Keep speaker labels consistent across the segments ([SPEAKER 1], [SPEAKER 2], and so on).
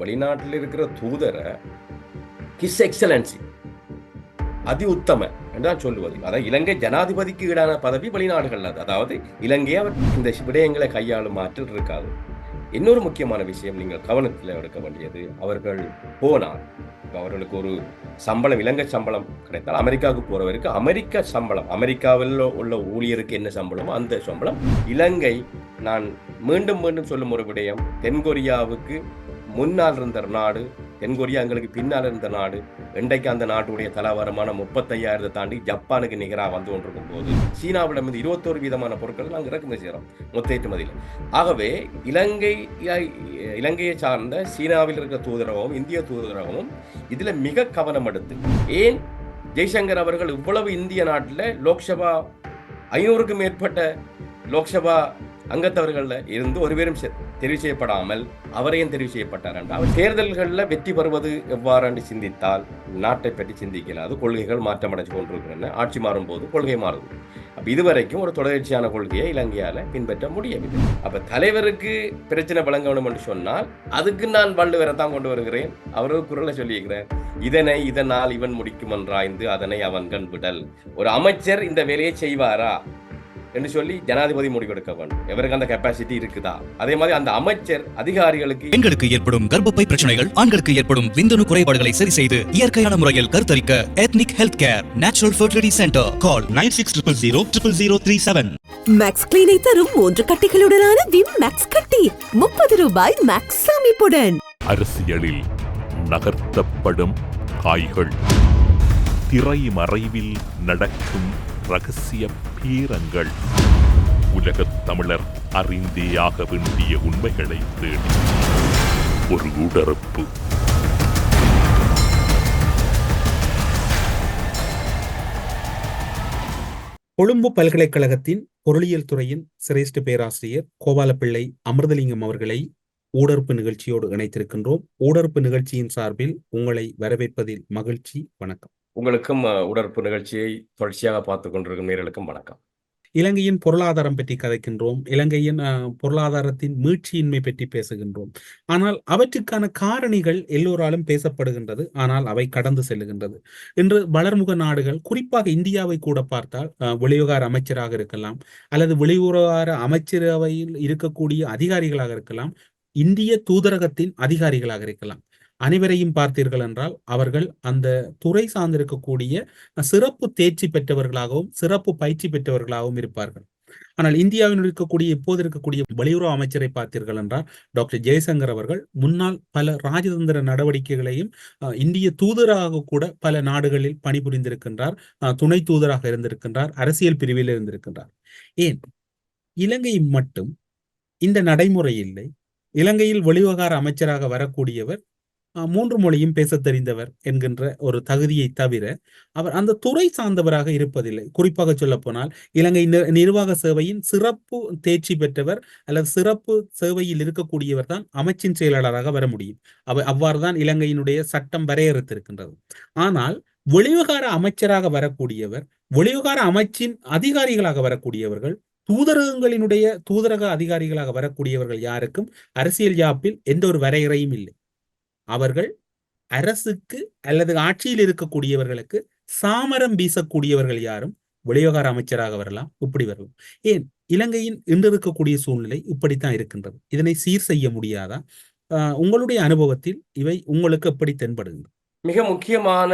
[SPEAKER 1] வெளிநாட்டில் இருக்கிற தூதரை கிஸ் எக்ஸலன்சி அதி உத்தம என்றுதான் சொல்லுவது. அதாவது இலங்கை ஜனாதிபதிக்கு ஈடான பதவி வெளிநாடுகள் அது. அதாவது இலங்கையை அவர் இந்த விடயங்களை கையாளும் ஆற்றல் இருக்காது. இன்னொரு முக்கியமான விஷயம் நீங்கள் கவனத்தில் எடுக்க வேண்டியது அவர்கள் போனால் அவர்களுக்கு ஒரு சம்பளம் இலங்கை சம்பளம் கிடைத்தால் அமெரிக்காவுக்கு போறவருக்கு அமெரிக்க சம்பளம் அமெரிக்காவில் உள்ள ஊழியருக்கு என்ன சம்பளமோ அந்த சம்பளம். இலங்கை நான் மீண்டும் மீண்டும் சொல்லும் ஒரு விடயம் தென்கொரியாவுக்கு முன்னால் இருந்த நாடு தென்கொரியா எங்களுக்கு பின்னால் இருந்த நாடு இன்றைக்கு அந்த நாட்டுடைய தலவரமான முப்பத்தையாயிரத்தை தாண்டி ஜப்பானுக்கு நிகராக வந்து கொண்டிருக்கும் போது சீனாவிடம் இருந்து இருபத்தோரு விதமான பொருட்கள் நாங்கள் இறக்குமதி செய்கிறோம் மொத்த ஏற்றுமதியில். ஆகவே இலங்கை இலங்கையை சார்ந்த சீனாவில் இருக்கிற தூதரகமும் இந்திய தூதரகமும் இதில் மிக கவனம் எடுத்து ஏன் ஜெய்சங்கர் அவர்கள் இவ்வளவு இந்திய நாட்டில் லோக்சபா ஐநூறுக்கும் மேற்பட்ட லோக்சபா அங்கத்தவர்களில் இருந்து ஒருவரும் செ- தெரிவு செய்யப்படாமல் அவரையும் தெரிவு செய்யப்பட்டார் என்றால் அவர் தேர்தல்களில் வெற்றி பெறுவது எவ்வாறு சிந்தித்தால் நாட்டை பற்றி சிந்திக்கலாது கொள்கைகள் மாற்றமடைஞ்சு கொண்டிருக்கின்றன ஆட்சி மாறும் போது கொள்கை மாறுது. அப்ப இதுவரைக்கும் ஒரு தொடர்ச்சியான கொள்கையை இலங்கையால் பின்பற்ற முடியவில்லை. அப்ப தலைவருக்கு பிரச்சனை வழங்கணும் என்று சொன்னால் அதுக்கு நான் வள்ளுவரை தான் கொண்டு வருகிறேன். அவரது குரலை சொல்லியிருக்கிறேன் இதனை இதனால் இவன் முடிக்கும் என்றாய்ந்து அதனை அவன் கண்பிடல் ஒரு அமைச்சர் இந்த வேலையை செய்வாரா? என்று சொல்லி ஜனாதிபதி முடிவெடுக்க வேண்டும். எவருக்கு அந்த கெப்பாசிட்டி இருக்குதா? அதே மாதிரி அந்த அமைச்சர் அதிகாரிகளுக்கு
[SPEAKER 2] பெண்களுக்கு ஏற்படும் கர்ப்பப்பை பிரச்சனைகள் ஆண்களுக்கு ஏற்படும் விந்தணு குறைபாடுகளை சரி செய்து இயற்கையான முறையில் கருத்தரிக்க ethnic health care natural fertility centre call nine six triple zero triple zero three seven
[SPEAKER 3] max கிளீனை தரும் மூன்று கட்டிகளுடனான விம் மேக்ஸ் கட்டி முப்பது ரூபாய் மேக்ஸ் சேமிப்புடன்.
[SPEAKER 4] அரசியலில் நகர்த்தப்படும் காய்கள். திரைமறைவில் நடக்கும் ரகசிய பீரங்கள். உலகத் தமிழர் அறிந்தேயாக வேண்டிய உண்மைகளை தேடி. ஒரு உடறுப்பு
[SPEAKER 5] கொழும்பு பல்கலைக்கழகத்தின் பொருளியல் துறையின் சிரேஷ்ட பேராசிரியர் கோபாலப்பிள்ளை அமிர்தலிங்கம் அவர்களை ஊடறுப்பு நிகழ்ச்சியோடு இணைத்திருக்கின்றோம். ஊடறுப்பு நிகழ்ச்சியின் சார்பில் உங்களை வரவேற்பதில் மகிழ்ச்சி. வணக்கம்.
[SPEAKER 1] உங்களுக்கும் உடற்பு நிகழ்ச்சியை தொடர்ச்சியாக பார்த்து கொண்டிருக்கும் நேர்களுக்கும் வணக்கம்.
[SPEAKER 5] இலங்கையின் பொருளாதாரம் பற்றி கதைக்கின்றோம். இலங்கையின் பொருளாதாரத்தின் மீட்சியின்மை பற்றி பேசுகின்றோம். ஆனால் அவற்றுக்கான காரணிகள் எல்லோராலும் பேசப்படுகின்றது. ஆனால் அவை கடந்து செல்லுகின்றது. இன்று வளர்முக நாடுகள் குறிப்பாக இந்தியாவை கூட பார்த்தால் அஹ், வெளிவிவகார அமைச்சராக இருக்கலாம் அல்லது வெளியுறவுகார அமைச்சரவையில் இருக்கக்கூடிய அதிகாரிகளாக இருக்கலாம் இந்திய தூதரகத்தின் அதிகாரிகளாக இருக்கலாம். அனைவரையும் பார்த்தீர்கள் என்றால் அவர்கள் அந்த துறை சார்ந்திருக்கக்கூடிய சிறப்பு தேர்ச்சி பெற்றவர்களாகவும் சிறப்பு பயிற்சி பெற்றவர்களாகவும் இருப்பார்கள். ஆனால் இந்தியாவில் இருக்கக்கூடிய இப்போது இருக்கக்கூடிய வெளியுறவு அமைச்சரை பார்த்தீர்கள் என்றால் டாக்டர் ஜெய்சங்கர் அவர்கள் முன்னாள் பல ராஜதந்திர நடவடிக்கைகளையும் இந்திய தூதராக கூட பல நாடுகளில் பணிபுரிந்திருக்கின்றார். அஹ், துணை தூதராக இருந்திருக்கின்றார். அரசியல் பிரிவில் இருந்திருக்கின்றார். ஏன்? இலங்கை மட்டும் இந்த நடைமுறை இல்லை. இலங்கையில் வெளிவகார அமைச்சராக வரக்கூடியவர் மூன்று மொழியும் பேசத் தெரிந்தவர் என்கின்ற ஒரு தகுதியை தவிர அவர் அந்த துறை சார்ந்தவராக இருப்பதில்லை. குறிப்பாக சொல்ல போனால் இலங்கை நிர்வாக சேவையின் சிறப்பு தேர்ச்சி பெற்றவர் அல்லது சிறப்பு சேவையில் இருக்கக்கூடியவர் தான் அமைச்சின் செயலாளராக வர முடியும். அவ அவ்வாறு தான் இலங்கையினுடைய சட்டம் வரையறுத்திருக்கின்றது. ஆனால் வெளிவிவகார அமைச்சராக வரக்கூடியவர் வெளிவிவகார அமைச்சின் அதிகாரிகளாக வரக்கூடியவர்கள் தூதரகங்களினுடைய தூதரக அதிகாரிகளாக வரக்கூடியவர்கள் யாருக்கும் அரசியல் யாப்பில் எந்த ஒரு வரையறையும் இல்லை. அவர்கள் அரசுக்கு அல்லது ஆட்சியில் இருக்கக்கூடியவர்களுக்கு சாமரம் வீசக்கூடியவர்கள் யாரும் வெளிவகார அமைச்சராக வரலாம் இப்படி வரலாம். ஏன்? இலங்கையின் இன்று இருக்கக்கூடிய சூழ்நிலை இப்படித்தான் இருக்கின்றது. இதனை சீர் செய்ய முடியாதா? ஆஹ் உங்களுடைய அனுபவத்தில் இவை உங்களுக்கு எப்படி தென்படுகின்றன?
[SPEAKER 1] மிக முக்கியமான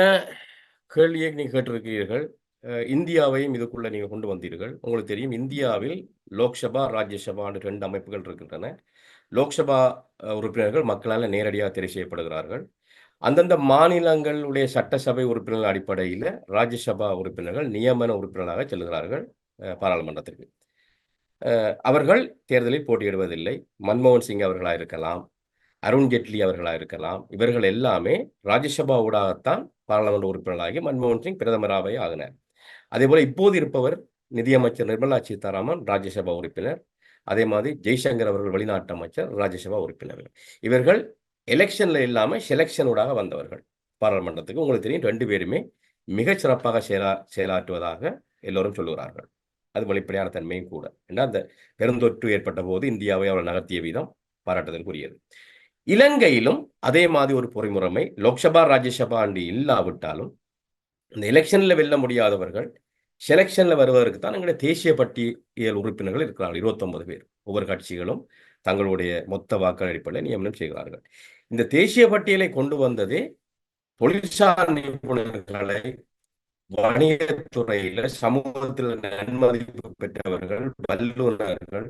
[SPEAKER 1] கேள்வியை நீங்க கேட்டிருக்கிறீர்கள். அஹ், இந்தியாவையும் இதுக்குள்ள நீங்க கொண்டு வந்தீர்கள். உங்களுக்கு தெரியும் இந்தியாவில் லோக்சபா ராஜ்யசபான்னு ரெண்டு அமைப்புகள் இருக்கின்றன. லோக்சபா உறுப்பினர்கள் மக்களால் நேரடியாக தெரிவு செய்யப்படுகிறார்கள். அந்தந்த மாநிலங்களுடைய சட்டசபை உறுப்பினர்கள் அடிப்படையில் ராஜ்யசபா உறுப்பினர்கள் நியமன உறுப்பினராக செல்கிறார்கள் பாராளுமன்றத்திற்கு. அவர்கள் தேர்தலில் போட்டியிடுவதில்லை. மன்மோகன் சிங் அவர்களாக இருக்கலாம் அருண்ஜேட்லி அவர்களாக இருக்கலாம் இவர்கள் எல்லாமே ராஜ்யசபா ஊடாகத்தான் பாராளுமன்ற உறுப்பினராகி மன்மோகன் சிங் பிரதமராகவே ஆகினார். அதேபோல் இப்போது இருப்பவர் நிதியமைச்சர் நிர்மலா சீதாராமன் ராஜ்யசபா உறுப்பினர். அதே மாதிரி ஜெய்சங்கர் அவர்கள் வெளிநாட்டு அமைச்சர் ராஜ்யசபா உறுப்பினர்கள். இவர்கள் எலெக்ஷன்ல இல்லாமல் செலெக்ஷனூடாக வந்தவர்கள். பாராளுமன்றத்துக்கு உங்களுக்கு தெரியும் ரெண்டு பேருமே மிகச் சிறப்பாக செயலா செயலாற்றுவதாக எல்லோரும் சொல்லுகிறார்கள். அது வெளிப்படையான தன்மையும் கூட. ஏன்னா அந்த பெருந்தொற்று ஏற்பட்ட போது இந்தியாவை அவர் நகர்த்திய விதம் பாராட்டுதலுக்குரியது. இலங்கையிலும் அதே மாதிரி ஒரு பொறிமுறைமை லோக்சபா ராஜ்யசபா அண்டி இல்லாவிட்டாலும் இந்த எலெக்ஷன்ல வெல்ல முடியாதவர்கள் செலெக்ஷனில் வருவதற்கு தான் எங்களுடைய தேசிய பட்டியல் உறுப்பினர்கள் இருக்கிறார்கள் இருபத்தொன்பது பேர். ஒவ்வொரு கட்சிகளும் தங்களுடைய மொத்த வாக்கள் அடிப்படையில் நியமனம் செய்கிறார்கள். இந்த தேசிய பட்டியலை கொண்டு வந்ததே தொழிற்சார் நிபுணர்களை வணிகத்துறையில சமூகத்தில் நன்மதிப்பு பெற்றவர்கள் வல்லுநர்கள்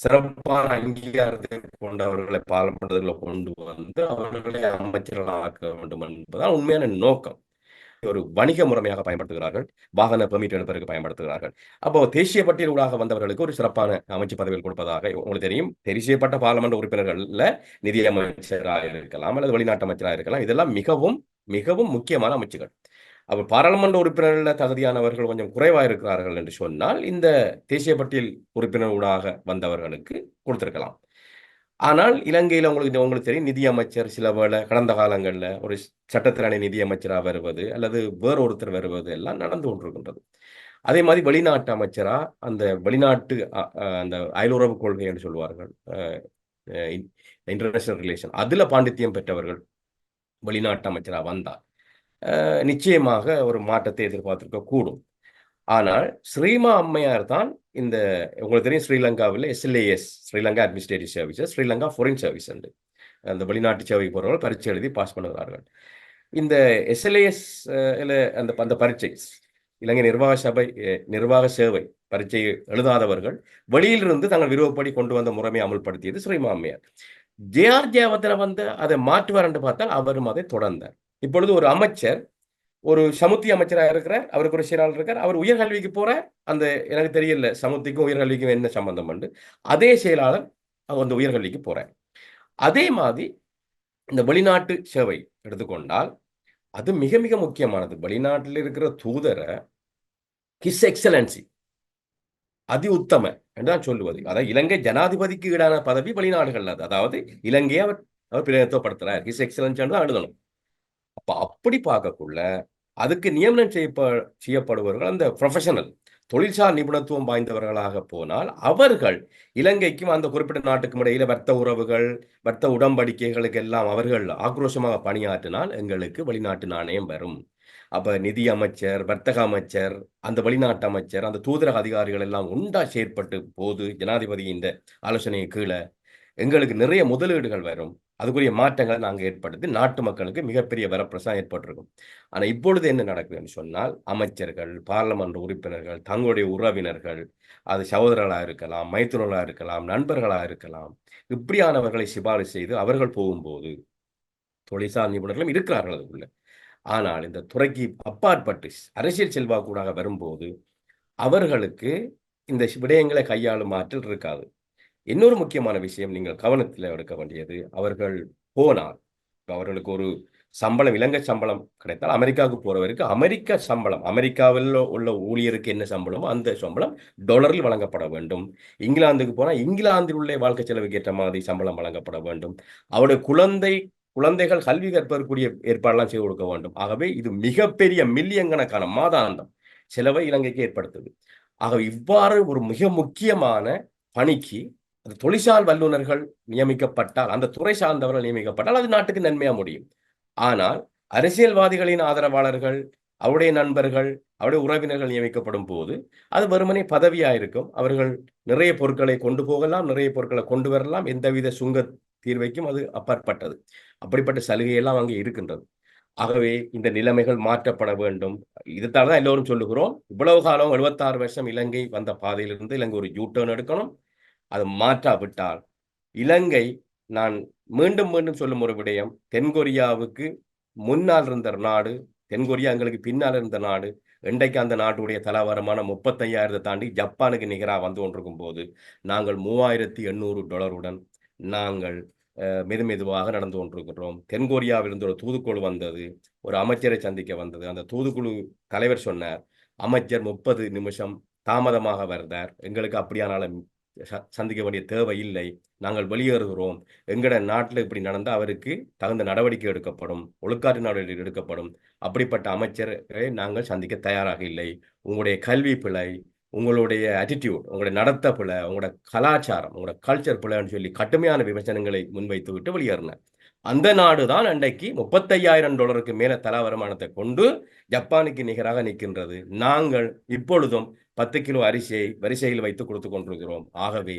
[SPEAKER 1] சிறப்பான அங்கீகாரத்தை கொண்டவர்களை பாராளுமன்றத்தில் கொண்டு வந்து அவர்களை அமைச்சர்களாக்க ஆக்க வேண்டும் என்பதுதான் உண்மையான நோக்கம். ஒரு வணிக முறைமையாக பயன்படுத்துகிறார்கள். வாகன பெர்மிட் எடுப்பதற்கு பயன்படுத்துகிறார்கள். அப்போ தேசிய பட்டியலூடாக வந்தவர்களுக்கு ஒரு சிறப்பான அமைச்சு பதவிகள் கொடுப்பதாக உங்களுக்கு தெரியும். தெரிசியப்பட்ட பாராளுமன்ற உறுப்பினர்கள்ல நிதியமைச்சராக இருக்கலாம் அல்லது வெளிநாட்டு அமைச்சராக இருக்கலாம். இதெல்லாம் மிகவும் மிகவும் முக்கியமான அமைச்சுகள். அப்போ பாராளுமன்ற உறுப்பினர்கள தகுதியானவர்கள் கொஞ்சம் குறைவாக இருக்கிறார்கள் என்று சொன்னால் இந்த தேசிய பட்டியல் உறுப்பினர் ஊடாக வந்தவர்களுக்கு கொடுத்திருக்கலாம். ஆனால் இலங்கையில் உங்களுக்கு உங்களுக்கு தெரியும் நிதியமைச்சர் சில வேளை கடந்த காலங்களில் ஒரு சட்டத்திரணை நிதியமைச்சராக வருவது அல்லது வேறொருத்தர் வருவது எல்லாம் நடந்து கொண்டிருக்கின்றது. அதே மாதிரி வெளிநாட்டு அமைச்சராக அந்த வெளிநாட்டு அந்த அயலுறவு கொள்கை என்று சொல்வார்கள் இன்டர்நேஷனல் ரிலேஷன் அதில் பாண்டித்தியம் பெற்றவர்கள் வெளிநாட்டு அமைச்சராக வந்தார் நிச்சயமாக ஒரு மாற்றத்தை எதிர்பார்த்திருக்க கூடும் ஆனால் ஸ்ரீமா அம்மையார் தான் இந்த உங்களுக்கு தெரியும் ஸ்ரீலங்காவில் SLAS Sri Lanka administrative services Sri Lanka foreign service உண்டு. அந்த வெளிநாட்டு சேவைக்கு போகிறவர்கள் பரீட்சை எழுதி பாஸ் பண்ணுகிறார்கள். இந்த எஸ்எல்ஏஎஸ் அந்த அந்த பரீட்சை இலங்கை நிர்வாக சபை நிர்வாக சேவை பரீட்சை எழுதாதவர்கள் வெளியிலிருந்து தங்கள் விருப்பப்படி கொண்டு வந்த முறைமை அமல்படுத்தியது ஸ்ரீமா அம்மையார். ஜேஆர் ஜெயவர்தன வந்து அதை மாற்றுவார் என்று பார்த்தால் அவரும் அதை தொடர்ந்தார். இப்பொழுது ஒரு அமைச்சர் ஒரு சமுத்தி அமைச்சராக இருக்கிறார் அவருக்கு ஒரு செயலாளர் இருக்கார். அவர் உயர்கல்விக்கு போற அந்த எனக்கு தெரியல சமுத்திக்கும் உயர்கல்விக்கும் என்ன சம்பந்தம் உண்டு. அதே செயலாளர் அவர் அந்த உயர்கல்விக்கு போறார். அதே மாதிரி இந்த வெளிநாட்டு சேவை எடுத்துக்கொண்டால் அது மிக மிக முக்கியமானது. வெளிநாட்டில் இருக்கிற தூதரை கிஸ் எக்ஸலன்சி அதி உத்தம என்றுதான் சொல்லுவது. அதாவது இலங்கை ஜனாதிபதிக்கு ஈடான பதவி வெளிநாடுகள் அது. அதாவது இலங்கையை அவர் அவர் பிரதிநிதித்துவப்படுத்துறார். ஹிஸ் எக்ஸலன்ஸ் தான் எழுதணும். அப்படி பார்க்கக்குள்ள அதுக்கு நியமனம் செய்யப்ப செய்யப்படுபவர்கள் அந்த ப்ரொஃபஷனல் தொழிற்சார் நிபுணத்துவம் வாய்ந்தவர்களாக போனால் அவர்கள் இலங்கைக்கும் அந்த குறிப்பிட்ட நாட்டுக்கும் இடையில வர்த்த உறவுகள் வர்த்த உடம்படிக்கைகளுக்கு எல்லாம் அவர்கள் ஆக்ரோஷமாக பணியாற்றினால் எங்களுக்கு வெளிநாட்டு நாணயம் வரும். அப்ப நிதி அமைச்சர் வர்த்தக அமைச்சர் அந்த வெளிநாட்டு அமைச்சர் அந்த தூதரக அதிகாரிகள் எல்லாம் உண்டா செயற்பட்டு போது ஜனாதிபதி இந்த ஆலோசனை கீழே எங்களுக்கு நிறைய முதலீடுகள் வரும். அதுக்குரிய மாற்றங்களை நாங்கள் ஏற்படுத்தி நாட்டு மக்களுக்கு மிகப்பெரிய வரப்பிரசாதம் ஏற்பட்டிருக்கும். ஆனால் இப்பொழுது என்ன நடக்குதுன்னு சொன்னால் அமைச்சர்கள் பாராளுமன்ற உறுப்பினர்கள் தங்களுடைய உறவினர்கள் அது சகோதரர்களாக இருக்கலாம் மைத்துனர்களாக இருக்கலாம் நண்பர்களாக இருக்கலாம் இப்படியானவர்களை சிபாரிசு செய்து அவர்கள் போகும்போது தொழிற்சார் நிபுணர்களும் இருக்கிறார்கள் அதுக்குள்ள. ஆனால் இந்த துறைக்கு அப்பாற்பட்டு அரசியல் செல்வாக்கூடாக வரும்போது அவர்களுக்கு இந்த விடயங்களை கையாளும் ஆற்றல் இருக்காது. இன்னொரு முக்கியமான விஷயம் நீங்கள் கவனத்தில் எடுக்க வேண்டியது அவர்கள் போனால் அவர்களுக்கு ஒரு சம்பளம் இலங்கை சம்பளம் கிடைத்தால் அமெரிக்காவுக்கு போறவருக்கு அமெரிக்க சம்பளம் அமெரிக்காவில் உள்ள ஊழியருக்கு என்ன சம்பளமோ அந்த சம்பளம் டாலரில் வழங்கப்பட வேண்டும். இங்கிலாந்துக்கு போனால் இங்கிலாந்தில் உள்ள வாழ்க்கை செலவுக்கு ஏற்ற மாதிரி சம்பளம் வழங்கப்பட வேண்டும். அவருடைய குழந்தை குழந்தைகள் கல்வி கற்பதற்குரிய ஏற்பாடெல்லாம் செய்து கொடுக்க வேண்டும். ஆகவே இது மிகப்பெரிய மில்லியன் கணக்கான மாதாந்தம் செலவை இலங்கைக்கு ஏற்படுத்துது. ஆக இவ்வாறு ஒரு மிக முக்கியமான பணிக்கு அந்த தொழிற்சால் வல்லுநர்கள் நியமிக்கப்பட்டால் அந்த துறை சார்ந்தவர்கள் நியமிக்கப்பட்டால் அது நாட்டுக்கு நன்மையா முடியும். ஆனால் அரசியல்வாதிகளின் ஆதரவாளர்கள் அவருடைய நண்பர்கள் அவருடைய உறவினர்கள் நியமிக்கப்படும் போது அது வெறுமனே பதவியாக இருக்கும். அவர்கள் நிறைய பொருட்களை கொண்டு போகலாம் நிறைய பொருட்களை கொண்டு வரலாம். எந்தவித சுங்க தீர்வைக்கும் அது அப்பாற்பட்டது. அப்படிப்பட்ட சலுகையெல்லாம் அங்கே இருக்கின்றது. ஆகவே இந்த நிலைமைகள் மாற்றப்பட வேண்டும். இதுதான் தான் எல்லோரும் சொல்லுகிறோம். இவ்வளவு காலம் எழுபத்தாறு வருஷம் இலங்கை வந்த பாதையிலிருந்து இலங்கை ஒரு யூ டர்ன் எடுக்கணும். அது மாற்றாவிட்டால். இலங்கை நான் மீண்டும் மீண்டும் சொல்லும் ஒரு விடயம் தென்கொரியாவுக்கு முன்னால் இருந்த நாடு தென்கொரியா எங்களுக்கு பின்னால் இருந்த நாடு இன்றைக்கு அந்த நாட்டுடைய தலா முப்பத்தையாயிரத்தை தாண்டி ஜப்பானுக்கு நிகராக வந்து கொண்டிருக்கும் போது நாங்கள் மூவாயிரத்தி எண்ணூறு டாலருடன் நாங்கள் மெது மெதுவாக நடந்து கொண்டிருக்கிறோம். தென்கொரியாவிலிருந்து ஒரு தூதுக்குழு வந்தது ஒரு அமைச்சரை சந்திக்க வந்தது. அந்த தூதுக்குழு தலைவர் சொன்னார் அமைச்சர் முப்பது நிமிஷம் தாமதமாக வருதார் எங்களுக்கு அப்படியானாலும் சந்திக்க வேண்டிய தேவை இல்லை. நாங்கள் வெளியேறுகிறோம். எங்கட நாட்டில் இப்படி நடந்தால் அவருக்கு தகுந்த நடவடிக்கை எடுக்கப்படும். ஒழுக்காற்று நடவடிக்கை எடுக்கப்படும். அப்படிப்பட்ட அமைச்சரை நாங்கள் சந்திக்க தயாராக இல்லை. உங்களுடைய கல்வி பிழை உங்களுடைய அட்டிடியூட் உங்களுடைய நடத்த பிழை உங்களோட கலாச்சாரம் உங்களோட கல்ச்சர் பிழைன்னு சொல்லி கடுமையான விமர்சனங்களை முன்வைத்து விட்டு வெளியேறினார். அந்த நாடு தான் அன்றைக்கு முப்பத்தையாயிரம் டாலருக்கு மேல தலா வருமானத்தை கொண்டு ஜப்பானுக்கு நிகராக நிற்கின்றது. நாங்கள் இப்பொழுதும் பத்து கிலோ அரிசியை வரிசையில் வைத்து கொடுத்து கொண்டிருக்கிறோம். ஆகவே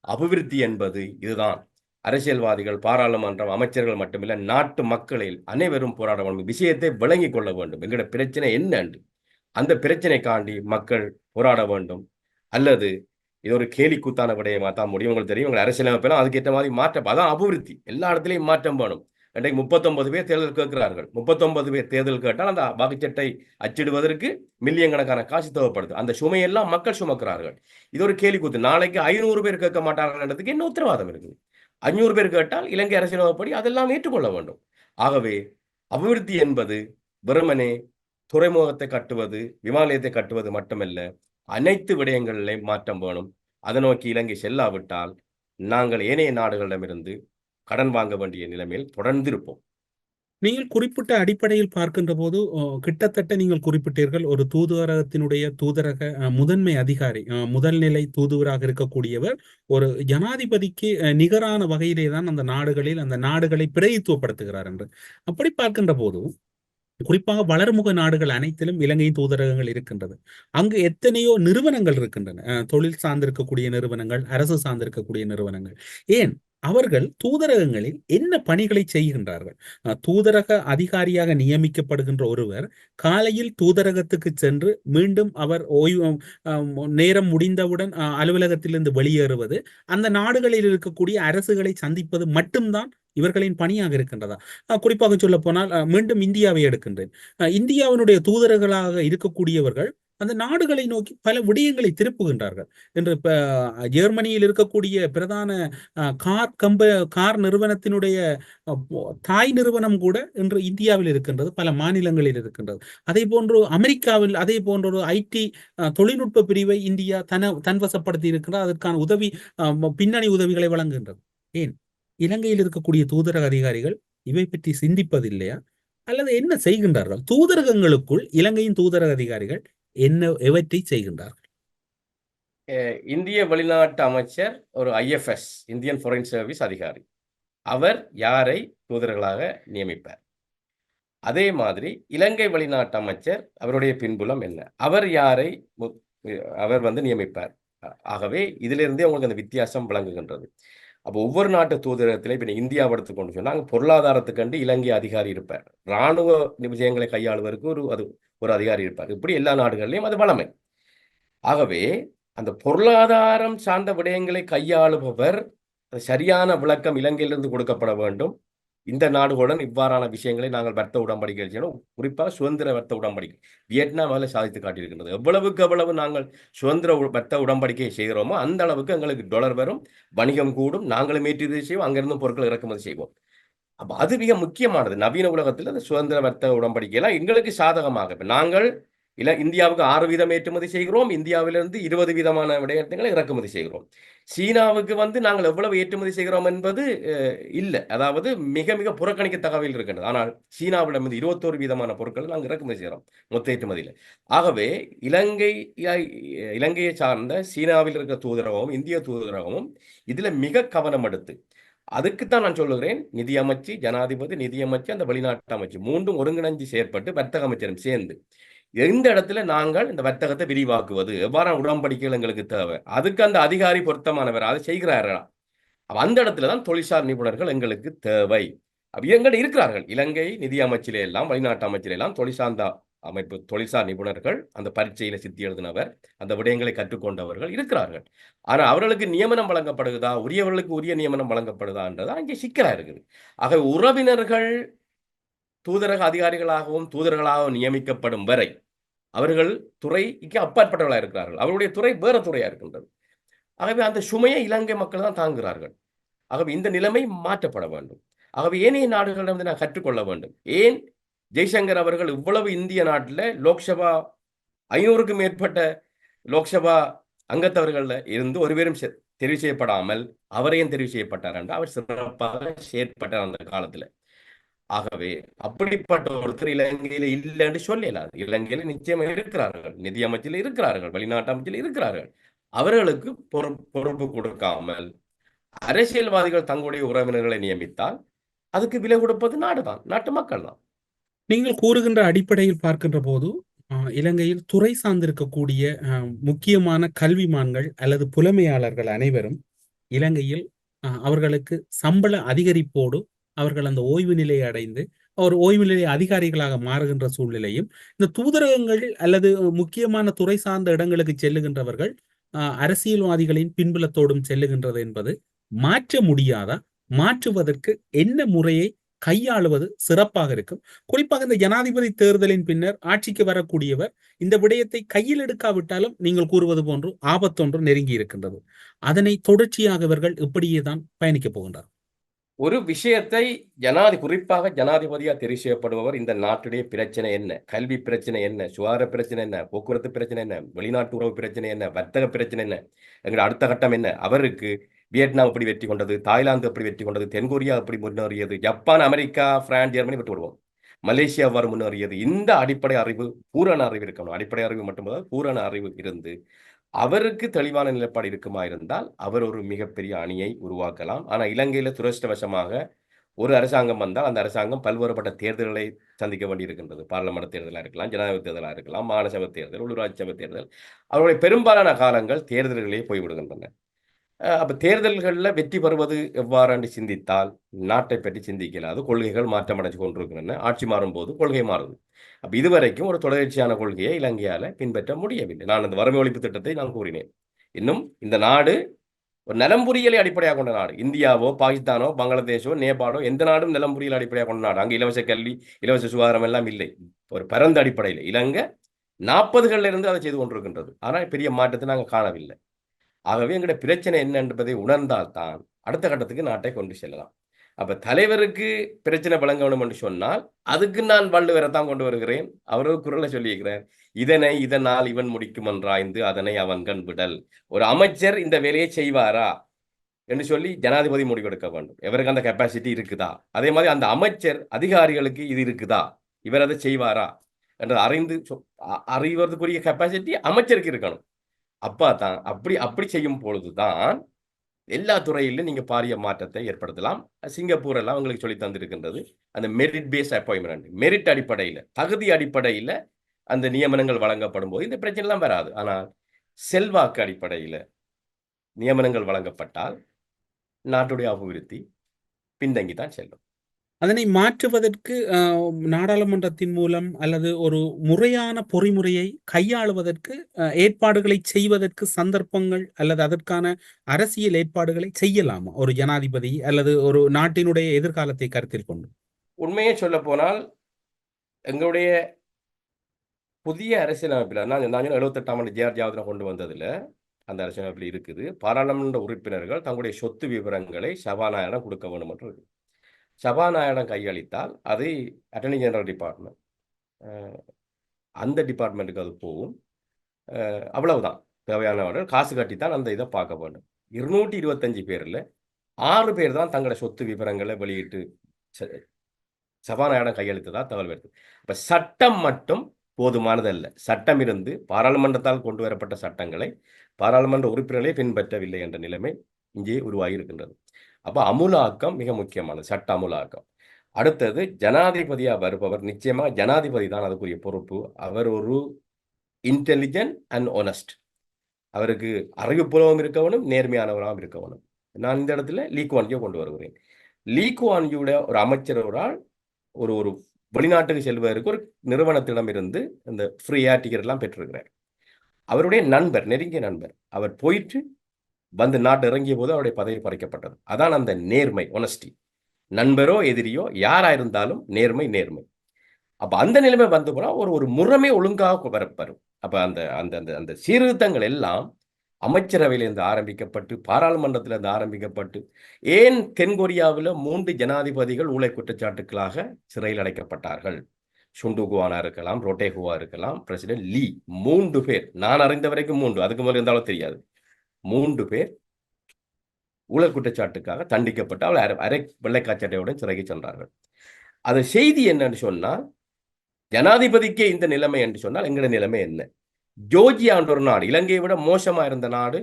[SPEAKER 1] அபிவிருத்தி என்பது இதுதான். அரசியல்வாதிகள் பாராளுமன்றம் அமைச்சர்கள் மட்டுமில்ல நாட்டு மக்களில் அனைவரும் போராட வேண்டும். விஷயத்தை விளங்கிக் கொள்ள வேண்டும். எங்களோட பிரச்சனை என்னண்டு? அந்த பிரச்சனை காண்டி மக்கள் போராட வேண்டும். அல்லது இது ஒரு கேலி கூத்தான விடயமா தான் முடியும். உங்களுக்கு தெரியும் உங்கள் அரசியலமைப்பெல்லாம் அதுக்கேற்ற மாதிரி மாற்றம் அதான் அபிவிருத்தி. எல்லா இடத்துலையும் மாற்றம் வேணும். இன்றைக்கு முப்பத்தொன்பது பேர் தேர்தல் கேட்கிறார்கள். முப்பத்தொன்பது பேர் தேர்தல் கேட்டால் அந்த வாக்குச்சட்டை அச்சிடுவதற்கு மில்லியன் கணக்கான காசு தேவைப்படுது. அந்த சுமையெல்லாம் மக்கள் சுமக்கிறார்கள். இது ஒரு கேலி கூத்து. நாளைக்கு ஐநூறு பேர் கேட்க மாட்டார்கள்ன்றதுக்கு என்ன உத்தரவாதம் இருக்குது? அஞ்சூறு பேர் கேட்டால் இலங்கை அரசியலமைப்படி அதெல்லாம் ஏற்றுக்கொள்ள வேண்டும். ஆகவே அபிவிருத்தி என்பது வெறுமனே துறைமுகத்தை கட்டுவது விமான நிலையத்தை கட்டுவது மட்டுமல்ல அனைத்து விடயங்களிலையும் மாற்றம் வேணும். அதை நோக்கி இலங்கை செல்லாவிட்டால் நாங்கள் ஏனைய நாடுகளிடமிருந்து கடன் வாங்க வேண்டிய நிலைமையில் தொடர்ந்து இருப்போம்
[SPEAKER 5] நீங்கள் குறிப்பிட்ட அடிப்படையில் பார்க்கின்ற போது கிட்டத்தட்ட நீங்கள் குறிப்பிட்டீர்கள் ஒரு தூதுவரகத்தினுடைய தூதரக அஹ், முதன்மை அதிகாரி முதல் நிலை தூதுவராக இருக்கக்கூடியவர் ஒரு ஜனாதிபதிக்கு அஹ், நிகரான வகையிலே தான் அந்த நாடுகளில் அந்த நாடுகளை பிரதித்துவப்படுத்துகிறார் என்று. அப்படி பார்க்கின்ற போது குறிப்பாக வளர்முக நாடுகள் அனைத்திலும் இலங்கையின் தூதரகங்கள் இருக்கின்றது. அங்கு எத்தனையோ நிறுவனங்கள் இருக்கின்றன. அஹ், தொழில் சார்ந்திருக்கக்கூடிய நிறுவனங்கள் அரசு சார்ந்திருக்கக்கூடிய நிறுவனங்கள். ஏன்? அவர்கள் தூதரகங்களில் என்ன பணிகளை செய்கின்றார்கள்? தூதரக அதிகாரியாக நியமிக்கப்படுகின்ற ஒருவர் காலையில் தூதரகத்துக்கு சென்று மீண்டும் அவர் ஓய்வு நேரம் முடிந்தவுடன் அலுவலகத்திலிருந்து வெளியேறுவது அந்த நாடுகளில் இருக்கக்கூடிய அரசுகளை சந்திப்பது மட்டும்தான் இவர்களின் பணியாக இருக்கின்றதா? குறிப்பாக சொல்ல போனால் மீண்டும் இந்தியாவை எடுக்கின்றேன். இந்தியாவினுடைய தூதர்களாக இருக்கக்கூடியவர்கள் அந்த நாடுகளை நோக்கி பல விடயங்களை திருப்புகின்றார்கள். என்று இப்ப ஜெர்மனியில் இருக்கக்கூடிய பிரதான கார் கம்ப கார் நிறுவனத்தினுடைய தாய் நிறுவனம் கூட இன்று இந்தியாவில் இருக்கின்றது பல மாநிலங்களில் இருக்கின்றது. அதே போன்று அமெரிக்காவில் அதே போன்ற ஒரு ஐடி தொழில்நுட்ப பிரிவை இந்தியா தன தன்வசப்படுத்தி இருக்கின்றது அதற்கான உதவி அஹ், பின்னணி உதவிகளை வழங்குகின்றது. ஏன்? இலங்கையில் இருக்கக்கூடிய தூதரக அதிகாரிகள் இவை பற்றி சிந்திப்பதில்லையா? அல்லது என்ன செய்கின்றார்கள்? தூதரகங்களுக்குள் இலங்கையின் தூதரக அதிகாரிகள் என்ன எவற்றை செய்கின்றார்கள்?
[SPEAKER 1] இந்திய வெளிநாட்டு அமைச்சர் ஒரு ஐஎஃப்எஸ் இந்தியன் ஃபாரின் சர்வீஸ் அதிகாரி. அவர் யாரை தூதர்களாக நியமிப்பார்? அதே மாதிரி இலங்கை வெளிநாட்டு அமைச்சர் அவருடைய பின்புலம் என்ன? அவர் யாரை அவர் வந்து நியமிப்பார்? ஆகவே இதிலிருந்தே உங்களுக்கு அந்த வித்தியாசம் விளங்குகின்றது. அப்போ ஒவ்வொரு நாட்டு தூதரகத்திலே இப்போ இந்தியாவை எடுத்துக்கொண்டு சொன்னால் அங்க பொருளாதாரத்துக்கண்டு இலங்கை அதிகாரி இருப்பார். இராணுவ விஷயங்களை கையாளுவதற்கு ஒரு அது ஒரு அதிகாரி இருப்பார். இப்படி எல்லா நாடுகள்லையும் அது வளமை. ஆகவே அந்த பொருளாதாரம் சார்ந்த விடயங்களை கையாளுபவர் சரியான விளக்கம் இலங்கையிலிருந்து கொடுக்கப்பட வேண்டும். இந்த நாடுகளுடன் இவ்வாறான விஷயங்களை நாங்கள் வர்த்த உடன்படிக்கை செய்யணும். குறிப்பாக சுதந்திர வர்த்த உடன்படிக்கை. வியட்நாம் அதில் சாதித்து காட்டியிருக்கின்றது. எவ்வளவுக்கு எவ்வளவு நாங்கள் சுதந்திர உ- வர்த்த உடன்படிக்கையை செய்கிறோமோ அந்த அளவுக்கு எங்களுக்கு டாலர் வரும் வணிகம் கூடும் நாங்களும் ஏற்றுமதி செய்வோம் அங்கிருந்து பொருட்கள் இறக்குமதி செய்வோம். அப்போ அது மிக முக்கியமானது. நவீன உலகத்தில் அந்த சுதந்திர வர்த்த உடன்படிக்கையெல்லாம் எங்களுக்கு சாதகமாக. இப்போ நாங்கள் இல்லை இந்தியாவுக்கு ஆறு வீதம் ஏற்றுமதி செய்கிறோம். இந்தியாவிலிருந்து இருபது வீதமான விடயங்களை இறக்குமதி செய்கிறோம். சீனாவுக்கு வந்து நாங்கள் எவ்வளவு ஏற்றுமதி செய்கிறோம் என்பது இல்லை. அதாவது மிக மிக புறக்கணிக்கத்தகவில் இருக்கின்றது. ஆனால் சீனாவிடமிருந்து இருபத்தோரு வீதமான பொருட்களை நாங்கள் இறக்குமதி செய்கிறோம் மொத்த ஏற்றுமதியில். ஆகவே இலங்கை இலங்கையை சார்ந்த சீனாவில் இருக்கிற தூதரகமும் இந்திய தூதரகமும் இதில் மிக கவனம் எடுத்து அதுக்குத்தான் நான் சொல்லுகிறேன் நிதியமைச்சு ஜனாதிபதி நிதியமைச்சு அந்த வெளிநாட்டு அமைச்சு மூன்றும் ஒருங்கிணைஞ்சு செயற்பட்டு வர்த்தக அமைச்சரும் சேர்ந்து எந்த இடத்துல நாங்கள் இந்த வர்த்தகத்தை விரிவாக்குவது? எவ்வாறு உடன்படிக்கைகள் எங்களுக்கு தேவை? அதுக்கு அந்த அதிகாரி பொருத்தமானவர் அதை செய்கிறாரா? அந்த இடத்துல தான் தொழிற்சார் நிபுணர்கள் எங்களுக்கு தேவை. அப்ப எங்கிட்ட இருக்கிறார்கள். இலங்கை நிதி அமைச்சிலே எல்லாம் வெளிநாட்டு அமைச்சிலே எல்லாம் தொழிற்சார்ந்த அமைப்பு தொழிற்சார் நிபுணர்கள் அந்த பரீட்சையில சித்தி எழுதினவர் அந்த விடயங்களை கற்றுக்கொண்டவர்கள் இருக்கிறார்கள். ஆனா அவர்களுக்கு நியமனம் வழங்கப்படுகிறதா? உரியவர்களுக்கு உரிய நியமனம் வழங்கப்படுதான்றது அங்கே சிக்கலா இருக்குது. ஆக உறவினர்கள் தூதரக அதிகாரிகளாகவும் தூதர்களாகவும் நியமிக்கப்படும் வரை அவர்கள் துறைக்கு அப்பாற்பட்டவர்களாக இருக்கிறார்கள். அவருடைய துறை வேற துறையா இருக்கின்றது. ஆகவே அந்த சுமையை இலங்கை மக்கள் தான் தாங்குகிறார்கள். ஆகவே இந்த நிலைமை மாற்றப்பட வேண்டும். ஆகவே ஏனைய நாடுகளிடம் நான் கற்றுக்கொள்ள வேண்டும். ஏன்? ஜெய்சங்கர் அவர்கள் இவ்வளவு இந்திய நாட்டில் லோக்சபா ஐநூறுக்கும் மேற்பட்ட லோக்சபா அங்கத்தவர்கள்ல இருந்து ஒருவரும் தெரிவு செய்யப்படாமல் அவரையும் தெரிவு செய்யப்பட்டார் என்று அவர் சிறப்பாக செயற்பட்டார் அந்த காலத்துல. ஆகவே அப்படிப்பட்ட ஒருத்தர் இலங்கையில இல்லைன்னு சொல்லலாது இலங்கையில நிச்சயமா இருக்கிறார்கள். நிதி அமைச்சில் இருக்கிறார்கள். வெளிநாட்டு அமைச்சில் இருக்கிறார்கள். அவர்களுக்கு பொறுப்பு பொறுப்பு கொடுக்காமல் அரசியல்வாதிகள் தங்களுடைய உறவினர்களை நியமித்தால் அதுக்கு விலை கொடுப்பது நாடுதான். நாட்டு மக்கள் தான்.
[SPEAKER 5] நீங்கள் கூறுகின்ற அடிப்படையில் பார்க்கின்ற போது இலங்கையில் துறை சார்ந்திருக்கக்கூடிய முக்கியமான கல்விமான்கள் அல்லது புலமையாளர்கள் அனைவரும் இலங்கையில் அவர்களுக்கு சம்பள அதிகரிப்போடு அவர்கள் அந்த ஓய்வு நிலையை அடைந்து ஒரு ஓய்வு நிலை அதிகாரிகளாக மாறுகின்ற சூழ்நிலையும் இந்த தூதரகங்கள் அல்லது முக்கியமான துறை சார்ந்த இடங்களுக்கு செல்லுகின்றவர்கள் அரசியல்வாதிகளின் பின்புலத்தோடும் செல்லுகின்றது என்பது மாற்ற முடியாதா? மாற்றுவதற்கு என்ன முறையை கையாளுவது சிறப்பாக இருக்கும்? குறிப்பாக இந்த ஜனாதிபதி தேர்தலின் பின்னர் ஆட்சிக்கு வரக்கூடியவர் இந்த விடயத்தை கையில் எடுக்காவிட்டாலும் நீங்கள் கூறுவது போன்று ஆபத்தொன்று நெருங்கி இருக்கின்றது அதனை தொடர்ச்சியாக இவர்கள் இப்படியே தான் பயணிக்கப் போகின்றார்
[SPEAKER 1] ஒரு விஷயத்தை ஜனாதி குறிப்பாக ஜனாதிபதியா தெரிவு செய்யப்படுபவர் இந்த நாட்டுடைய பிரச்சனை என்ன? கல்வி பிரச்சனை என்ன? சுகாதார பிரச்சனை என்ன? போக்குவரத்து பிரச்சனை என்ன? வெளிநாட்டு உறவு பிரச்சனை என்ன? வர்த்தக பிரச்சனை என்ன? எங்களோட அடுத்த கட்டம் என்ன? அவருக்கு வியட்நாம் எப்படி வெற்றி கொண்டது? தாய்லாந்து எப்படி வெற்றி கொண்டது? தென்கொரியா எப்படி முன்னேறியது? ஜப்பான் அமெரிக்கா பிரான்ஸ் ஜெர்மனி விட்டு விடுவோம் மலேசியா எவ்வாறு முன்னேறியது? இந்த அடிப்படை அறிவு பூரண அறிவு இருக்கணும். அடிப்படை அறிவு மட்டுமல்ல பூரண அறிவு இருந்து அவருக்கு தெளிவான நிலைப்பாடு இருக்குமா இருந்தால் அவர் ஒரு மிகப்பெரிய அணியை உருவாக்கலாம். ஆனால் இலங்கையில் துரஷ்டவசமாக ஒரு அரசாங்கம் வந்தால் அந்த அரசாங்கம் பல்வேறுபட்ட தேர்தல்களை சந்திக்க வேண்டியிருக்கின்றது. பாராளுமன்ற தேர்தலாக இருக்கலாம் ஜனாதிபதி தேர்தலாக இருக்கலாம் மாநசபை தேர்தல் உள்ளூராட்சி சபை தேர்தல். அவருடைய பெரும்பாலான காலங்கள் தேர்தல்களே போய்விடுகின்றன. அப்ப தேர்தல்களில் வெற்றி பெறுவது எவ்வாறு சிந்தித்தால் நாட்டை பற்றி சிந்திக்கலாது கொள்கைகள் மாற்றமடைஞ்சு கொண்டிருக்கின்றன. ஆட்சி மாறும்போது கொள்கை மாறுது. அப்ப இதுவரைக்கும் ஒரு தொடர்ச்சியான கொள்கையை இலங்கையால பின்பற்ற முடியவில்லை. நான் அந்த வறுமை ஒழிப்பு திட்டத்தை நான் கூறினேன். இன்னும் இந்த நாடு ஒரு நலம்புரியலை அடிப்படையாக கொண்ட நாடு. இந்தியாவோ பாகிஸ்தானோ பங்களாதேஷோ நேபாளோ எந்த நாடும் நலம்புரியல் அடிப்படையாக கொண்ட நாடு. அங்கே இலவச கல்வி இலவச சுகாதாரம் எல்லாம் இல்லை. ஒரு பரந்த அடிப்படையில். இலங்கை நாற்பதுகளில் இருந்து அதை செய்து கொண்டிருக்கின்றது. ஆனால் பெரிய மாற்றத்தை நாங்கள் காணவில்லை. ஆகவே எங்களுடைய பிரச்சனை என்ன என்பதை உணர்ந்தால்தான் அடுத்த கட்டத்துக்கு நாட்டை கொண்டு செல்லலாம். அப்ப தலைவருக்கு பிரச்சனை வழங்க வேண்டும் என்று சொன்னால் அதுக்கு நான் வள்ளுவரை தான் கொண்டு வருகிறேன். அவரோ குரலை சொல்லியிருக்கிறார் இதனை இதனால் இவன் முடிக்கும் என்றாய்ந்து அதனை அவன் கண் விடல். ஒரு அமைச்சர் இந்த வேலையை செய்வாரா? என்று சொல்லி ஜனாதிபதி முடிவெடுக்க வேண்டும். எவருக்கு அந்த கெப்பாசிட்டி இருக்குதா? அதே மாதிரி அந்த அமைச்சர் அதிகாரிகளுக்கு இது இருக்குதா? இவர் அதை செய்வாரா? என்று அறிந்து சொ- அறிவதற்குரிய கெப்பாசிட்டி அமைச்சருக்கு இருக்கணும். அப்பா தான். அப்படி அப்படி செய்யும் பொழுதுதான் எல்லா துறையிலும் நீங்க பாரிய மாற்றத்தை ஏற்படுத்தலாம். சிங்கப்பூர் எல்லாம் உங்களுக்கு சொல்லி தந்திருக்கின்றது. அந்த மெரிட் பேஸ் அப்பாயின்மெண்ட் மெரிட் அடிப்படையில் தகுதி அடிப்படையில் அந்த நியமனங்கள் வழங்கப்படும் போது இந்த பிரச்சனை எல்லாம் வராது. ஆனால் செல்வாக்கு அடிப்படையில் நியமனங்கள் வழங்கப்பட்டால் நாட்டுடைய அபிவிருத்தி பின்தங்கி தான் செல்லும்.
[SPEAKER 5] அதனை மாற்றுவதற்கு நாடாளுமன்றத்தின் மூலம் அல்லது ஒரு முறையான பொறிமுறையை கையாளுவதற்கு ஏற்பாடுகளை செய்வதற்கு சந்தர்ப்பங்கள் அல்லது அதற்கான அரசியல் ஏற்பாடுகளை செய்யலாமா? ஒரு ஜனாதிபதி அல்லது ஒரு நாட்டினுடைய எதிர்காலத்தை கருத்தில் கொண்டு.
[SPEAKER 1] உண்மையை சொல்ல போனால் எங்களுடைய புதிய அரசியலமைப்பில் நான் நான் எழுபத்தெட்டாம் ஆண்டு ஜேஆர் ஜாவதனை கொண்டு வந்ததுல அந்த அரசியலமைப்பில் இருக்குது. பாராளுமன்ற உறுப்பினர்கள் தங்களுடைய சொத்து விவரங்களை சபாநாயகரிடம் கொடுக்க வேண்டும் என்று சபாநாயகரிடம் கையளித்தால் அது அட்டர்னி ஜெனரல் டிபார்ட்மெண்ட் அந்த டிபார்ட்மெண்ட்டுக்கு அது போகும். அவ்வளவுதான். தேவையானவர்கள் காசு கட்டித்தான் அந்த இதை பார்க்க வேண்டும். இருநூற்றி இருபத்தஞ்சு பேரில் ஆறு பேர் தான் தங்களோட சொத்து விவரங்களை வெளியிட்டு சபாநாயகரிடம் கையெழுத்ததா தகவல் வருது. அப்போ சட்டம் மட்டும் போதுமானதல்ல. சட்டம் இருந்து பாராளுமன்றத்தால் கொண்டு வரப்பட்ட சட்டங்களை பாராளுமன்ற உறுப்பினர்களே பின்பற்றவில்லை என்ற நிலைமை இங்கே உருவாகி இருக்கின்றது. அப்போ அமுலாக்கம் மிக முக்கியமானது சட்ட அமுலாக்கம். அடுத்தது ஜனாதிபதியாக வருபவர் நிச்சயமாக ஜனாதிபதி தான் அதுக்குரிய பொறுப்பு. அவர் ஒரு இன்டெலிஜென்ட் அண்ட் ஒனஸ்ட் அவருக்கு அறிவுபூர்வம் இருக்கவனும் நேர்மையானவராகவும் இருக்கவனும். நான் இந்த இடத்துல லீக்வான்ஜியை கொண்டு வருகிறேன். லீக்வான்ஜியோட ஒரு அமைச்சர் ஒரு ஆள் ஒரு ஒரு வெளிநாட்டுக்கு செல்வதற்கு ஒரு நிறுவனத்திடமிருந்து இந்த ஃப்ரீ டிக்கெட் எல்லாம் பெற்றிருக்கிறார். அவருடைய நண்பர் நெருங்கிய நண்பர். அவர் போயிட்டு வந்து நாட்டு இறங்கிய போது அவருடைய பதவி பறிக்கப்பட்டது. அதான் அந்த நேர்மை ஒனஸ்டி நண்பரோ எதிரியோ யாரா இருந்தாலும் நேர்மை நேர்மை. அப்ப அந்த நிலைமை வந்து போனா ஒரு ஒரு முறைமை ஒழுங்காக வரப்பெறும் அப்ப அந்த அந்த அந்த அந்த சீர்திருத்தங்கள் எல்லாம் அமைச்சரவையிலிருந்து ஆரம்பிக்கப்பட்டு பாராளுமன்றத்திலிருந்து ஆரம்பிக்கப்பட்டு ஏன் தென்கொரியாவில் மூன்று ஜனாதிபதிகள் ஊழல் குற்றச்சாட்டுக்களாக சிறையில் அடைக்கப்பட்டார்கள்? சுண்டுகுவானா இருக்கலாம் ரொட்டேகுவா இருக்கலாம் பிரசிடென்ட் லீ மூன்று பேர். நான் அறிந்த வரைக்கும் மூன்று. அதுக்கு முதல் இருந்தாலும் தெரியாது. மூன்று பேர் ஊழல் குற்றச்சாட்டுக்காக தண்டிக்கப்பட்டு அவள் அரை அரை வெள்ளைக்காச்சட்டையுடன் சிறைக்கு சென்றார்கள். அது செய்தி என்னன்னு சொன்னால் ஜனாதிபதிக்கே இந்த நிலைமை என்று சொன்னால் எங்களோட நிலைமை என்ன? ஜோர்ஜியா என்ற ஒரு நாடு இலங்கையை விட மோசமா இருந்த நாடு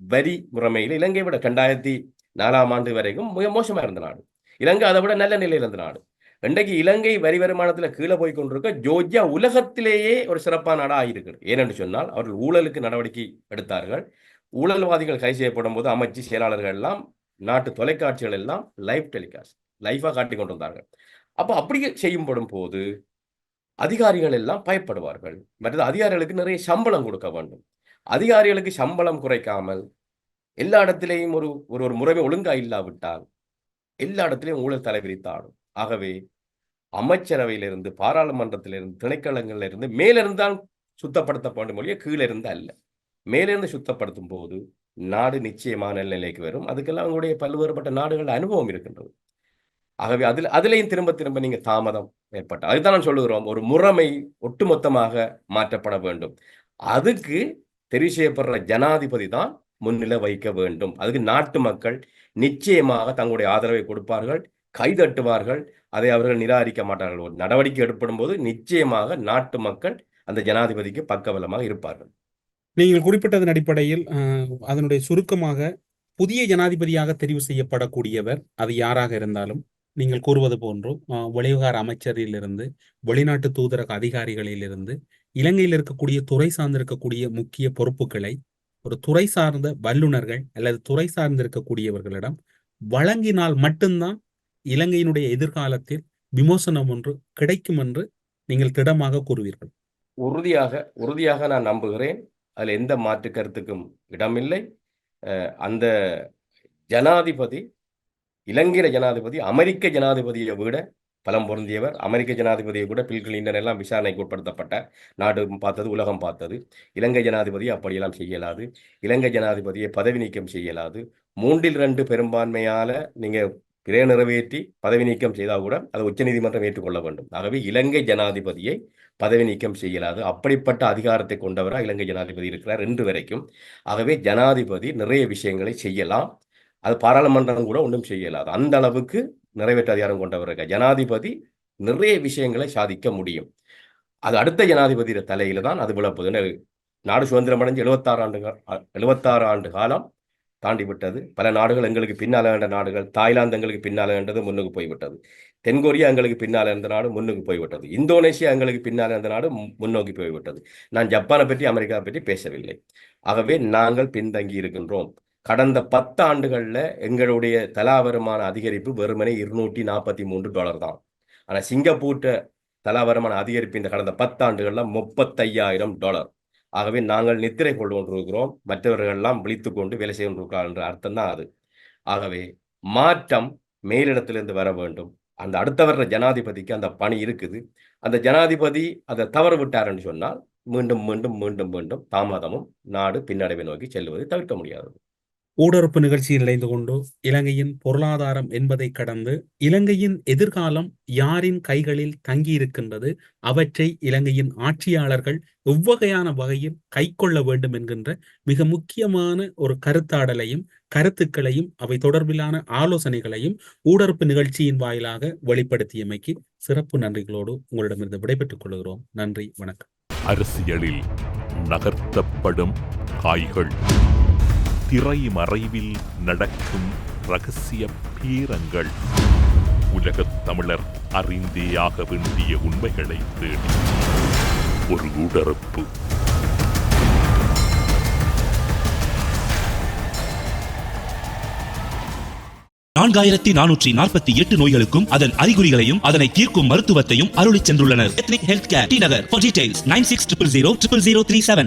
[SPEAKER 1] வரி முறைமையில் இலங்கையை விட ரெண்டாயிரத்தி நாலாம் ஆண்டு வரைக்கும் மிக மோசமா இருந்த நாடு. இலங்கை அதை விட நல்ல நிலையில் இருந்த நாடு. இன்றைக்கு இலங்கை வரி வருமானத்தில் கீழே போய் கொண்டிருக்க ஜோர்ஜியா உலகத்திலேயே ஒரு சிறப்பான நாடாக ஆகியிருக்கிறது. ஏனென்று சொன்னால் அவர்கள் ஊழலுக்கு நடவடிக்கை எடுத்தார்கள். ஊழல்வாதிகள் கை செய்யப்படும் போது அமைச்சு செயலாளர்கள் எல்லாம் நாட்டு தொலைக்காட்சிகள் எல்லாம் லைவ் டெலிகாஸ்ட் லைவாக காட்டி கொண்டு வந்தார்கள் அப்போ அப்படி செய்யும்படும் போது அதிகாரிகள் எல்லாம் பயப்படுவார்கள். மற்றது அதிகாரிகளுக்கு நிறைய சம்பளம் கொடுக்க வேண்டும். அதிகாரிகளுக்கு சம்பளம் குறைக்காமல் எல்லா இடத்திலேயும் ஒரு ஒரு ஒரு முறைமை ஒழுங்கா இல்லாவிட்டால் எல்லா இடத்திலையும் ஊழல் தலைவிரித்தாடும் ஆகவே அமைச்சரவையிலிருந்து பாராளுமன்றத்திலிருந்து திணைக்களங்கள்ல இருந்து மேலிருந்தான் சுத்தப்படுத்த வேண்டும் மொழியே கீழே இருந்து அல்ல. மேலிருந்து சுத்தப்படுத்தும் போது நாடு நிச்சயமான நிலைக்கு வரும். அதுக்கெல்லாம் அவங்களுடைய பல்வேறுபட்ட நாடுகள் அனுபவம் இருக்கின்றது. ஆகவே அதில் அதுலேயும் திரும்ப திரும்ப நீங்கள் தாமதம் ஏற்பட்ட அதுதான் நான் சொல்லுகிறோம். ஒரு முறைமை ஒட்டுமொத்தமாக மாற்றப்பட வேண்டும். அதுக்கு தெரிவு செய்யப்படுற ஜனாதிபதி தான் முன்னிலை வைக்க வேண்டும். அதுக்கு நாட்டு மக்கள் நிச்சயமாக தங்களுடைய ஆதரவை கொடுப்பார்கள் கைதட்டுவார்கள். அதை அவர்கள் நிராகரிக்க மாட்டார்கள். ஒரு நடவடிக்கை எடுப்படும் போது நிச்சயமாக நாட்டு மக்கள் அந்த ஜனாதிபதிக்கு பக்கபலமாக இருப்பார்கள்.
[SPEAKER 5] நீங்கள் குறிப்பிட்டதன் அடிப்படையில் அதனுடைய சுருக்கமாக புதிய ஜனாதிபதியாக தெரிவு செய்யப்படக்கூடியவர் அது யாராக இருந்தாலும் நீங்கள் கூறுவது போன்று அஹ், அமைச்சரிலிருந்து வெளிநாட்டு தூதரக அதிகாரிகளிலிருந்து இலங்கையில் இருக்கக்கூடிய துறை சார்ந்திருக்கக்கூடிய முக்கிய பொறுப்புகளை ஒரு துறை சார்ந்த வல்லுநர்கள் அல்லது துறை சார்ந்திருக்கக்கூடியவர்களிடம் வழங்கினால் மட்டும்தான் இலங்கையினுடைய எதிர்காலத்தில் விமோசனம் ஒன்று கிடைக்கும் என்று நீங்கள் திடமாக கூறுவீர்கள்.
[SPEAKER 1] உறுதியாக உறுதியாக நான் நம்புகிறேன். அதில் எந்த மாற்று கருத்துக்கும் இடமில்லை. அஹ் அந்த ஜனாதிபதி இலங்கையில ஜனாதிபதி அமெரிக்க ஜனாதிபதியை விட பலம் பொருந்தியவர். அமெரிக்க ஜனாதிபதியை கூட பில் கிளின்டன் எல்லாம் விசாரணைக்கு உட்படுத்தப்பட்ட நாடு பார்த்தது உலகம் பார்த்தது. இலங்கை ஜனாதிபதி அப்படியெல்லாம் செய்யலாது. இலங்கை ஜனாதிபதியை பதவி நீக்கம் செய்யலாது. மூன்றில் ரெண்டு பெரும்பான்மையால நீங்க கிரே நிறைவேற்றி பதவி நீக்கம் செய்தால் கூட அதை உச்சநீதிமன்றம் ஏற்றுக்கொள்ள வேண்டும். ஆகவே இலங்கை ஜனாதிபதியை பதவி நீக்கம் செய்யலாது. அப்படிப்பட்ட அதிகாரத்தை கொண்டவராக இலங்கை ஜனாதிபதி இருக்கிறார் இன்று வரைக்கும். ஆகவே ஜனாதிபதி நிறைய விஷயங்களை செய்யலாம். அது பாராளுமன்றம் கூட ஒன்றும் செய்யலாது. அந்த அளவுக்கு நிறைவேற்ற அதிகாரம் கொண்டவர் ஜனாதிபதி நிறைய விஷயங்களை சாதிக்க முடியும். அது அடுத்த ஜனாதிபதியோட தலையில தான் அது விழப்போகுது. நாடு சுதந்திரம் அடைஞ்சு எழுபத்தாறு ஆண்டு எழுபத்தாறு ஆண்டு காலம் தாண்டி விட்டது. பல நாடுகள் எங்களுக்கு பின்னால் வேண்ட நாடுகள். தாய்லாந்து எங்களுக்கு பின்னால் வேண்டது முன்னுக்கு போய்விட்டது தென்கொரியா எங்களுக்கு பின்னால் இருந்த நாடு முன்னுக்கு போய்விட்டது இந்தோனேஷியா எங்களுக்கு பின்னால் இருந்த நாடு முன்னோக்கி போய்விட்டது நான் ஜப்பானை பற்றி அமெரிக்காவை பற்றி பேசவில்லை. ஆகவே நாங்கள் பின்தங்கி இருக்கின்றோம். கடந்த பத்து ஆண்டுகளில் எங்களுடைய தலா வருமான அதிகரிப்பு வெறுமனே இருநூற்றி நாற்பத்தி மூன்று டாலர் தான். ஆனால் சிங்கப்பூர்ட்ட தலா வருமான அதிகரிப்பு இந்த கடந்த பத்து ஆண்டுகளில் முப்பத்தையாயிரம் டாலர். ஆகவே நாங்கள் நித்திரை கொண்டு கொண்டிருக்கிறோம் மற்றவர்கள் எல்லாம் விழித்துக் கொண்டு வேலை செய்து கொண்டிருக்கிறார் என்ற அர்த்தம் தான் அது. ஆகவே மாற்றம் மேலிடத்திலிருந்து வர வேண்டும். அந்த அடுத்த வர்ற ஜனாதிபதிக்கு அந்த பணி இருக்குது. அந்த ஜனாதிபதி அதை தவறு விட்டார்ன்னு சொன்னால் மீண்டும் மீண்டும் மீண்டும் மீண்டும் தாமதமும் நாடு பின்னடைவை நோக்கி செல்வதை தவிர்க்க முடியாது.
[SPEAKER 5] ஊடறுப்பு நிகழ்ச்சியில் இணைந்து கொண்டு இலங்கையின் பொருளாதாரம் என்பதை கடந்து இலங்கையின் எதிர்காலம் யாரின் கைகளில் தங்கியிருக்கின்றது அவற்றை இலங்கையின் ஆட்சியாளர்கள் எவ்வகையான வகையில் கைக்கொள்ள வேண்டும் என்கின்ற மிக முக்கியமான ஒரு கருத்தாடலையும் கருத்துக்களையும் அவை தொடர்பிலான ஆலோசனைகளையும் ஊடறுப்பு நிகழ்ச்சியின் வாயிலாக வெளிப்படுத்தியமைக்கு சிறப்பு நன்றிகளோடு உங்களிடமிருந்து விடைபெற்றுக் கொள்கிறோம். நன்றி வணக்கம்.
[SPEAKER 4] அரசியலில் நகர்த்தப்படும் காய்கள். திரை மறைவில் நடக்கும் ரகசிய பீரங்கள். உலகத் தமிழர் அறிந்தேயாக வேண்டிய உண்மைகளை தேடி. ஒரு உடறுப்பு
[SPEAKER 2] நான்காயிரத்தி நானூற்றி நாற்பத்தி எட்டு நோய்களுக்கும் அதன் அறிகுறிகளையும் அதனை தீர்க்கும் மருத்துவத்தையும் அருளிச் சென்றுள்ளனர். Ethnic health care T Nagar for details nine six triple zero triple zero three seven